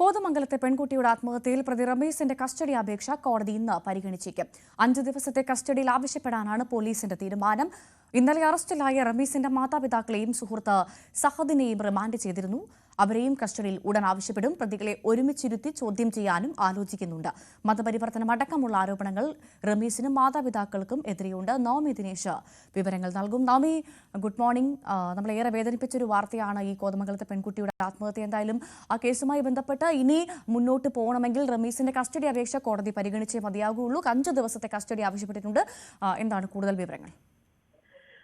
കോതമംഗലത്തെ പെൺകുട്ടിയുടെ ആത്മഹത്യയിൽ പ്രതി റമീസിന്റെ കസ്റ്റഡി അപേക്ഷ കോടതി ഇന്ന് പരിഗണിച്ചേക്കും. അഞ്ചു ദിവസത്തെ കസ്റ്റഡിയിൽ ആവശ്യപ്പെടാനാണ് പോലീസിന്റെ തീരുമാനം. ഇന്നലെ അറസ്റ്റിലായ റമീസിന്റെ മാതാപിതാക്കളെയും സുഹൃത്ത് സഹദിനെയും റിമാൻഡ് ചെയ്തിരുന്നു. അവരെയും കസ്റ്റഡിയിൽ ഉടൻ ആവശ്യപ്പെടും. പ്രതികളെ ഒരുമിച്ചിരുത്തി ചോദ്യം ചെയ്യാനും ആലോചിക്കുന്നുണ്ട്. മതപരിവർത്തനം അടക്കമുള്ള ആരോപണങ്ങൾ റമീസിനും മാതാപിതാക്കൾക്കും എതിരെയുണ്ട്. നവമി ദിനേശ് വിവരങ്ങൾ നൽകും. Navami good morning. നമ്മളേറെ വേദനിപ്പിച്ചൊരു വാർത്തയാണ് ഈ കോതമംഗലത്തെ പെൺകുട്ടിയുടെ ആത്മഹത്യ എന്തായാലും ആ കേസുമായി ബന്ധപ്പെട്ട് ഇനി മുന്നോട്ട് പോകണമെങ്കിൽ റമീസിന്റെ കസ്റ്റഡി അപേക്ഷ കോടതി പരിഗണിച്ചേ മതിയാകുള്ളൂ. അഞ്ച് ദിവസത്തെ കസ്റ്റഡി ആവശ്യപ്പെട്ടിട്ടുണ്ട്. എന്താണ് കൂടുതൽ വിവരങ്ങൾ?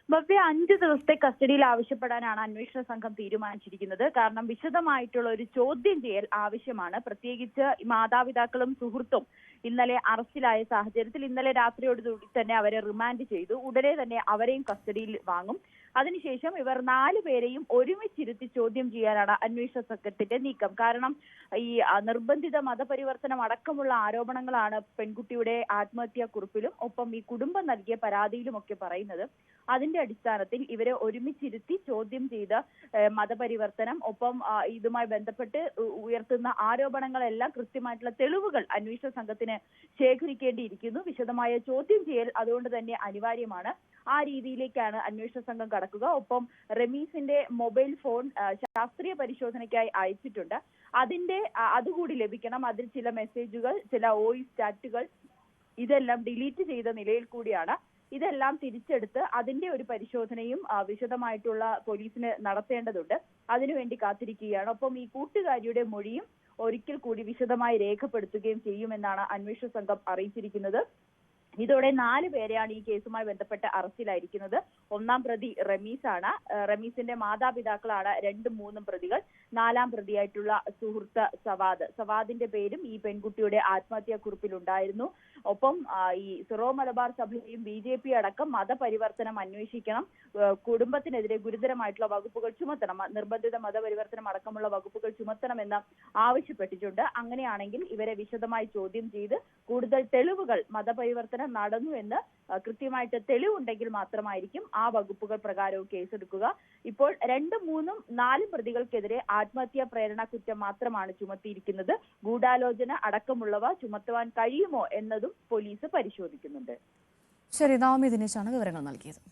ഭവ്യ അഞ്ച് ദിവസത്തെ കസ്റ്റഡിയിൽ ആവശ്യപ്പെടാനാണ് അന്വേഷണ സംഘം തീരുമാനിച്ചിരിക്കുന്നത്. കാരണം വിശദമായിട്ടുള്ള ഒരു ചോദ്യം ചെയ്യൽ ആവശ്യമാണ്. പ്രത്യേകിച്ച് മാതാപിതാക്കളും സുഹൃത്തും ഇന്നലെ അറസ്റ്റിലായ സാഹചര്യത്തിൽ ഇന്നലെ രാത്രിയോടുകൂടി തന്നെ അവരെ റിമാൻഡ് ചെയ്തു. ഉടനെ തന്നെ അവരെയും കസ്റ്റഡിയിൽ വാങ്ങും. അതിനുശേഷം ഇവർ നാല് പേരെയും ഒരുമിച്ചിരുത്തി ചോദ്യം ചെയ്യാനാണ് അന്വേഷണ സംഘത്തിന്റെ നീക്കം. കാരണം ഈ നിർബന്ധിത മതപരിവർത്തനം അടക്കമുള്ള ആരോപണങ്ങളാണ് പെൺകുട്ടിയുടെ ആത്മഹത്യാ കുറിപ്പിലും ഒപ്പം ഈ കുടുംബം നൽകിയ പരാതിയിലുമൊക്കെ പറയുന്നത്. അതിന്റെ അടിസ്ഥാനത്തിൽ ഇവരെ ഒരുമിച്ചിരുത്തി ചോദ്യം ചെയ്ത് മതപരിവർത്തനം ഒപ്പം ഇതുമായി ബന്ധപ്പെട്ട് ഉയർത്തുന്ന ആരോപണങ്ങളെല്ലാം കൃത്യമായിട്ടുള്ള തെളിവുകൾ അന്വേഷണ സംഘത്തിന് ശേഖരിക്കേണ്ടിയിരിക്കുന്നു. വിശദമായ ചോദ്യം ചെയ്യൽ അതുകൊണ്ട് തന്നെ അനിവാര്യമാണ്. ആ രീതിയിലേക്കാണ് അന്വേഷണ സംഘം കടക്കുക. ഒപ്പം റമീസിന്റെ മൊബൈൽ ഫോൺ ശാസ്ത്രീയ പരിശോധനയ്ക്കായി അയച്ചിട്ടുണ്ട്. അതിന്റെ അതുകൂടി ലഭിക്കണം. അതിൽ ചില മെസ്സേജുകൾ ചില വോയിസ് ചാറ്റുകൾ ഇതെല്ലാം ഡിലീറ്റ് ചെയ്ത നിലയിൽ കൂടിയാണ്. ഇതെല്ലാം തിരിച്ചെടുത്ത് അതിന്റെ ഒരു പരിശോധനയും വിശദമായിട്ടുള്ള പോലീസിന് നടത്തേണ്ടതുണ്ട്. അതിനുവേണ്ടി കാത്തിരിക്കുകയാണ്. ഒപ്പം ഈ കൂട്ടുകാരിയുടെ മൊഴിയും ഒരിക്കൽ കൂടി വിശദമായി രേഖപ്പെടുത്തുകയും ചെയ്യുമെന്നാണ് അന്വേഷണ സംഘം അറിയിച്ചിരിക്കുന്നത്. ഇതോടെ നാല് പേരെയാണ് ഈ കേസുമായി ബന്ധപ്പെട്ട് അറസ്റ്റിലായിരിക്കുന്നത്. ഒന്നാം പ്രതി റമീസാണ്. റമീസിന്റെ മാതാപിതാക്കളാണ് രണ്ടും മൂന്നും പ്രതികൾ. നാലാം പ്രതിയായിട്ടുള്ള സുഹൃത്ത് സവാദ്. സവാദിന്റെ പേരും ഈ പെൺകുട്ടിയുടെ ആത്മഹത്യാ കുറിപ്പിലുണ്ടായിരുന്നു ഒപ്പം ഈ സിറോ മലബാർ സഭയും ബി ജെ പി അടക്കം മതപരിവർത്തനം അന്വേഷിക്കണം. കുടുംബത്തിനെതിരെ ഗുരുതരമായിട്ടുള്ള വകുപ്പുകൾ ചുമത്തണം. നിർബന്ധിത മതപരിവർത്തനം അടക്കമുള്ള വകുപ്പുകൾ ചുമത്തണമെന്ന് ആവശ്യപ്പെട്ടിട്ടുണ്ട്. അങ്ങനെയാണെങ്കിൽ ഇവരെ വിശദമായി ചോദ്യം ചെയ്ത് കൂടുതൽ തെളിവുകൾ മതപരിവർത്തനം നടന്നു എന്ന് കൃത്യമായിട്ട് തെളിവുണ്ടെങ്കിൽ മാത്രമായിരിക്കും ആ വകുപ്പുകൾ പ്രകാരവും കേസെടുക്കുക. ഇപ്പോൾ രണ്ടും മൂന്നും നാലും പ്രതികൾക്കെതിരെ ആത്മഹത്യാ പ്രേരണ കുറ്റം മാത്രമാണ് ചുമത്തിയിരിക്കുന്നത്. ഗൂഢാലോചന അടക്കമുള്ളവ ചുമത്തുവാൻ കഴിയുമോ എന്നതും പോലീസ് പരിശോധിക്കുന്നുണ്ട്. ശരി നവമി ദിനേശാണ് വിവരങ്ങൾ നൽകിയത്.